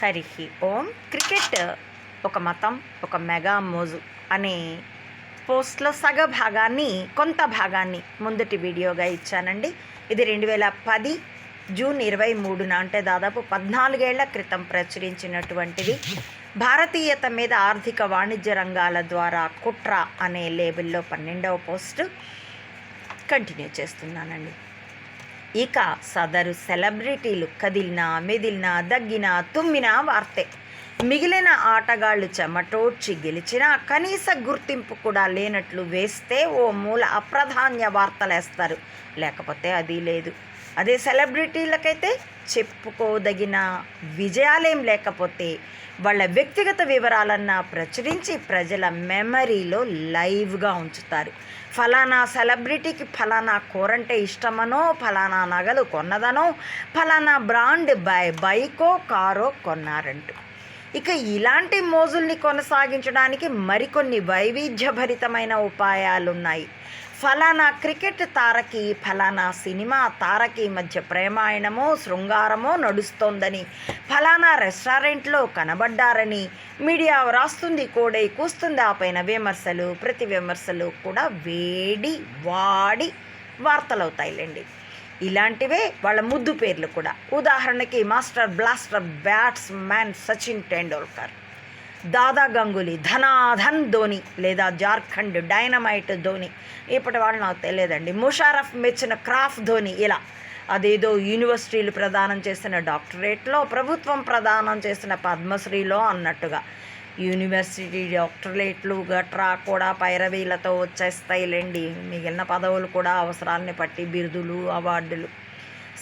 హరి ఓం cricket ఒక మతం ఒక మెగా మోజు అనే పోస్ట్లో సగ భాగాన్ని కొంత భాగాన్ని ముందటి వీడియోగా ఇచ్చానండి. ఇది రెండు వేల పది జూన్ ఇరవై మూడున అంటే దాదాపు పద్నాలుగేళ్ళ క్రితం ప్రచురించినటువంటిది. భారతీయత మీద ఆర్థిక వాణిజ్య రంగాల ద్వారా కుట్ర అనే లేబుల్లో పన్నెండవ పోస్ట్ కంటిన్యూ చేస్తున్నానండి. ఇక సదరు సెలబ్రిటీలు కదిలినా మెదిలినా దగ్గినా తుమ్మినా వార్తే. మిగిలిన ఆటగాళ్ళు చెమటోడ్చి గెలిచినా కనీస గుర్తింపు కూడా లేనట్లు వేస్తే ఓ మూల అప్రధాన్య వార్తలేస్తారు. లేకపోతే అది లేదు. అదే సెలబ్రిటీలకైతే చెప్పుకోదగిన విజయాలేం లేకపోతే వాళ్ళ వ్యక్తిగత వివరాలన్నా ప్రచురించి ప్రజల మెమరీలో లైవ్గా ఉంచుతారు. ఫలానా సెలబ్రిటీకి ఫలానా కూరంటే ఇష్టమనో ఫలానా నగలు కొన్నదనో ఫలానా బ్రాండ్ బై బైకో కారో కొన్నారంటూ. ఇక ఇలాంటి మోజుల్ని కొనసాగించడానికి మరికొన్ని వైవిధ్యభరితమైన ఉపాయాలున్నాయి. ఫలానా క్రికెట్ తారకి ఫలానా సినిమా తారకి మధ్య ప్రేమాయణమో శృంగారమో నడుస్తోందని ఫలానా రెస్టారెంట్లో కనబడ్డారని మీడియా వ్రాస్తుంది కోడై కూస్తుంది ఆ పైన విమర్శలు ప్రతి విమర్శలు కూడా వేడి వాడి వార్తలవుతాయిలేండి. ఇలాంటివే వాళ్ళ ముద్దు పేర్లు కూడా. ఉదాహరణకి master blaster batsman Sachin Tendulkar. Dada Ganguly Dhanadhan Dhoni లేదా జార్ఖండ్ డైనమైట్ ధోని. ఇప్పటి వాళ్ళు నాకు తెలియదండి. ముషారఫ్ మెచ్చిన క్రాఫ్ ధోని ఇలా. అదేదో యూనివర్సిటీలు ప్రదానం చేసిన డాక్టరేట్లో ప్రభుత్వం ప్రదానం చేసిన పద్మశ్రీలో అన్నట్టుగా. యూనివర్సిటీ డాక్టరేట్లు గట్రా కూడా పైరవీలతో వచ్చేస్తాయిలేండి. మిగిలిన పదవులు కూడా అవసరాలని బట్టి బిరుదులు అవార్డులు.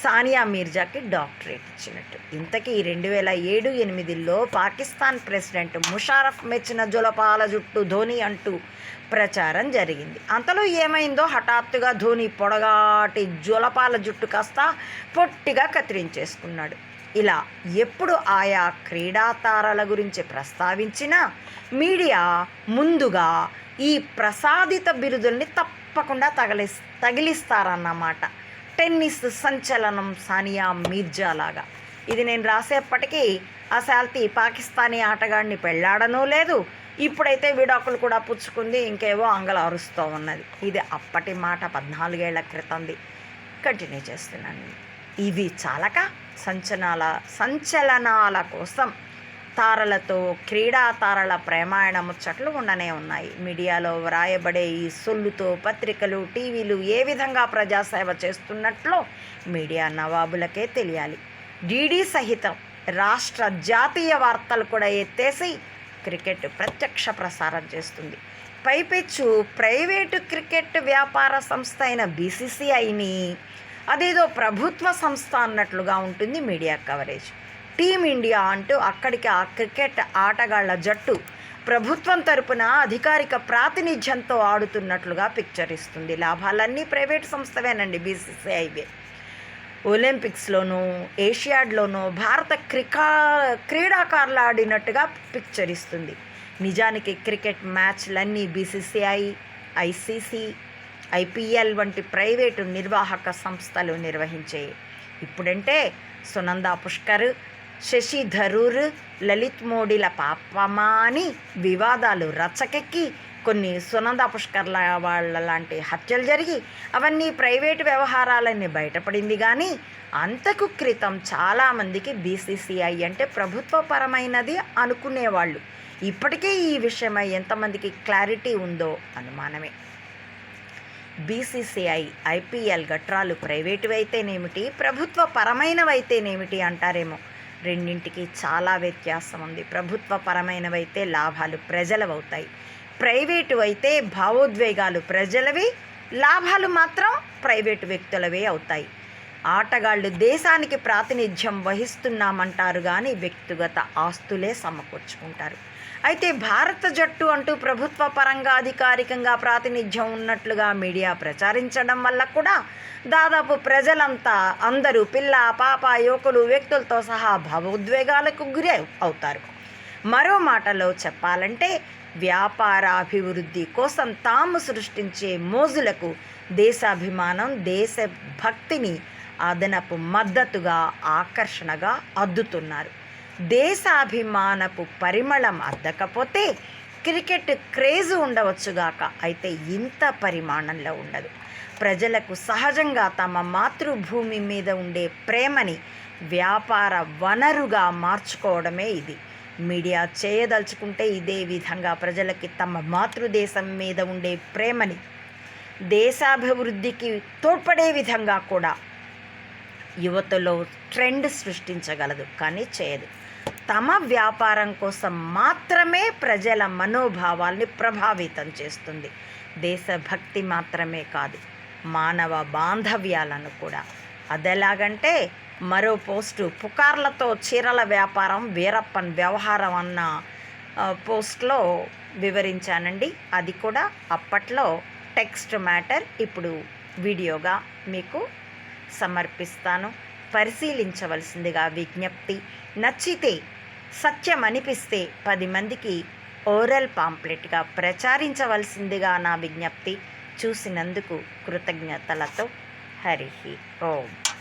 సానియా మీర్జాకి డాక్టరేట్ ఇచ్చినట్టు. ఇంతకీ రెండు వేల ఏడు ఎనిమిదిలో పాకిస్తాన్ ప్రెసిడెంట్ ముషారఫ్ మెచ్చిన జులపాల జుట్టు ధోని అంటూ ప్రచారం జరిగింది. అంతలో ఏమైందో హఠాత్తుగా ధోని పొడగాటి జులపాల జుట్టు కాస్త పొట్టిగా కత్తిరించేసుకున్నాడు. ఇలా ఎప్పుడు ఆయా క్రీడాతారాల గురించి ప్రస్తావించినా మీడియా ముందుగా ఈ ప్రసాదిత బిరుదుల్ని తప్పకుండా తగిలి తగిలిస్తారన్నమాట. టెన్నిస్ సంచలనం సానియా మీర్జా లాగా ఇది నేను రాసేప్పటికీ ఆ శాల్తీ పాకిస్తానీ ఆటగాడిని పెళ్ళాడనూ లేదు. ఇప్పుడైతే విడాకులు కూడా పుచ్చుకుంది ఇంకేవో అంగలు అరుస్తూ ఉన్నది. ఇది అప్పటి మాట పద్నాలుగేళ్ళ క్రితంది. కంటిన్యూ చేస్తున్నాను. ఇవి చాలక సంచనాల సంచలనాల కోసం తారలతో క్రీడా తారల ప్రేమాయణ ముచ్చట్లు ఉండనే ఉన్నాయి. మీడియాలో వ్రాయబడే ఈ సొల్లుతో పత్రికలు టీవీలు ఏ విధంగా ప్రజాసేవ చేస్తున్నట్లో మీడియా నవాబులకే తెలియాలి. డీడీ సహితం రాష్ట్ర జాతీయ వార్తలు కూడా ఎత్తేసి క్రికెట్ ప్రత్యక్ష ప్రసారం చేస్తుంది. పైపెచ్చు ప్రైవేటు క్రికెట్ వ్యాపార సంస్థ అయిన బీసీసీఐని అదేదో ప్రభుత్వ సంస్థ అన్నట్లుగా ఉంటుంది మీడియా కవరేజ్. టీమిండియా అంటూ అక్కడికి ఆ క్రికెట్ ఆటగాళ్ళ జట్టు ప్రభుత్వం తరపున అధికారిక ప్రాతినిధ్యంతో ఆడుతున్నట్లుగా పిక్చర్ ఇస్తుంది. లాభాలన్నీ ప్రైవేట్ సంస్థవేనండి బీసీసీఐవే. ఒలింపిక్స్లోనూ ఏషియాడ్లోనూ భారత క్రికా క్రీడాకారులు ఆడినట్టుగా పిక్చర్ ఇస్తుంది. నిజానికి క్రికెట్ మ్యాచ్లన్నీ బీసీసీఐ ఐసీసీ ఐపీఎల్ వంటి ప్రైవేటు నిర్వాహక సంస్థలు నిర్వహించాయి ఇప్పుడంటే సునందా పుష్కర్ శశిధరూర్ లలిత్ మోడీల పాపమా అని వివాదాలు రచ్చకెక్కి కొన్ని సునంద పుష్కర్ల వాళ్ళ లాంటి హత్యలు జరిగి అవన్నీ ప్రైవేటు వ్యవహారాలన్నీ బయటపడింది కానీ అంతకు క్రితం చాలామందికి బీసీసీఐ అంటే ప్రభుత్వపరమైనది అనుకునేవాళ్ళు. ఇప్పటికే ఈ విషయమై ఎంతమందికి క్లారిటీ ఉందో అనుమానమే. బీసీసీఐ ఐపీఎల్ గట్రాలు ప్రైవేటువైతేనేమిటి? ప్రభుత్వ పరమైనవైతేనేమిటి అంటారేమో? రెండింటికి చాలా వ్యత్యాసం ఉంది. ప్రభుత్వ పరమైనవైతే లాభాలు ప్రజలవవుతాయి. ప్రైవేటు అయితే భావోద్వేగాలు ప్రజలవి లాభాలు మాత్రం ప్రైవేటు వ్యక్తులవే అవుతాయి. ఆటగాళ్ళు దేశానికి ప్రాతినిధ్యం వహిస్తున్నామంటారు కానీ వ్యక్తిగత ఆస్తులే సమకూర్చుకుంటారు. అయితే భారత జట్టు అంటూ ప్రభుత్వ పరంగా అధికారికంగా ప్రాతినిధ్యం ఉన్నట్లుగా మీడియా ప్రచారించడం వల్ల కూడా దాదాపు ప్రజలంతా అందరూ పిల్ల పాప యువకులు వ్యక్తులతో సహా భావోద్వేగాలకు గురి అవుతారు. మరో మాటలో చెప్పాలంటే వ్యాపారాభివృద్ధి కోసం తాము సృష్టించే మోజులకు దేశాభిమానం దేశభక్తిని అదనపు మద్దతుగా ఆకర్షణగా అద్దుతున్నారు. దేశాభిమానపు పరిమళం అద్దకపోతే క్రికెట్ క్రేజ్ ఉండవచ్చుగాక అయితే ఇంత పరిమాణంలో ఉండదు. ప్రజలకు సహజంగా తమ మాతృభూమి మీద ఉండే ప్రేమని వ్యాపార వనరుగా మార్చుకోవడమే ఇది. మీడియా చేయదలుచుకుంటే ఇదే విధంగా ప్రజలకి తమ మాతృదేశం మీద ఉండే ప్రేమని దేశాభివృద్ధికి తోడ్పడే విధంగా కూడా యువతలో ట్రెండ్ సృష్టించగలదు కానీ చేయదు. తమ వ్యాపారం కోసం మాత్రమే ప్రజల మనోభావాల్ని ప్రభావితం చేస్తుంది. దేశభక్తి మాత్రమే కాదు మానవ బాంధవ్యాలను కూడా. అదెలాగంటే మరో పోస్టు పుకార్లతో చీరల వ్యాపారం వీరప్పన్ వ్యవహారం అన్న పోస్ట్లో వివరించానండి. అది కూడా అప్పట్లో టెక్స్ట్ మ్యాటర్ ఇప్పుడు వీడియోగా మీకు సమర్పిస్తాను. పరిశీలించవలసిందిగా విజ్ఞప్తి. నచ్చితే సత్యం అనిపిస్తే పది మందికి ఓరల్ పాంప్లెట్గా ప్రచారించవలసిందిగా నా విజ్ఞప్తి. చూసినందుకు కృతజ్ఞతలతో హరి ఓం.